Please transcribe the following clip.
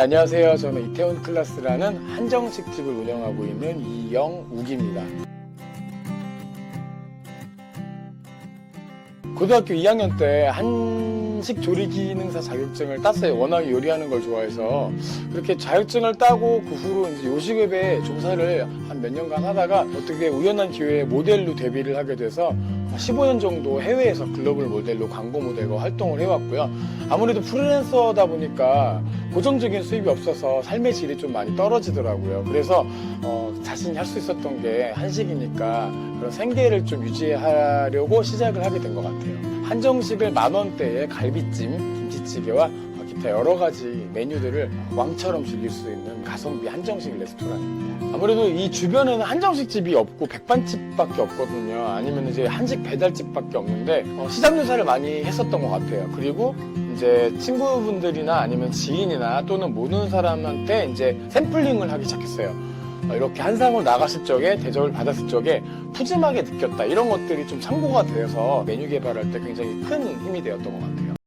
안녕하세요. 저는 이태원 클라스라는 한정식 집을 운영하고 있는 이영욱입니다. 고등학교 2학년 때 한 식 조리 기능사 자격증을 땄어요. 워낙 요리하는 걸 좋아해서 그렇게 자격증을 따고 그 후로 이제 요식업에 종사를 한 몇 년간 하다가 어떻게 우연한 기회에 모델로 데뷔를 하게 돼서 15년 정도 해외에서 글로벌 모델로 광고 모델로 활동을 해왔고요. 아무래도 프리랜서다 보니까 고정적인 수입이 없어서 삶의 질이 좀 많이 떨어지더라고요. 그래서 어, 자신이 할 수 있었던 게 한식이니까 그런 생계를 좀 유지하려고 시작을 하게 된 것 같아요. 한정식을 만 원대의 갈비찜, 김치찌개와 기타 여러 가지 메뉴들을 왕처럼 즐길 수 있는 가성비 한정식 레스토랑입니다. 아무래도 이 주변에는 한정식 집이 없고 백반집밖에 없거든요. 아니면 이제 한식 배달집밖에 없는데 어, 시장 조사를 많이 했었던 것 같아요. 그리고 이제 친구분들이나 아니면 지인이나 또는 모르는 사람한테 이제 샘플링을 하기 시작했어요. 어, 이렇게 한상을 나갔을 적에 대접을 받았을 적에 푸짐하게 느꼈다 이런 것들이 좀 참고가 되어서 메뉴 개발할 때 굉장히 큰 힘이 되었던 것 같아요.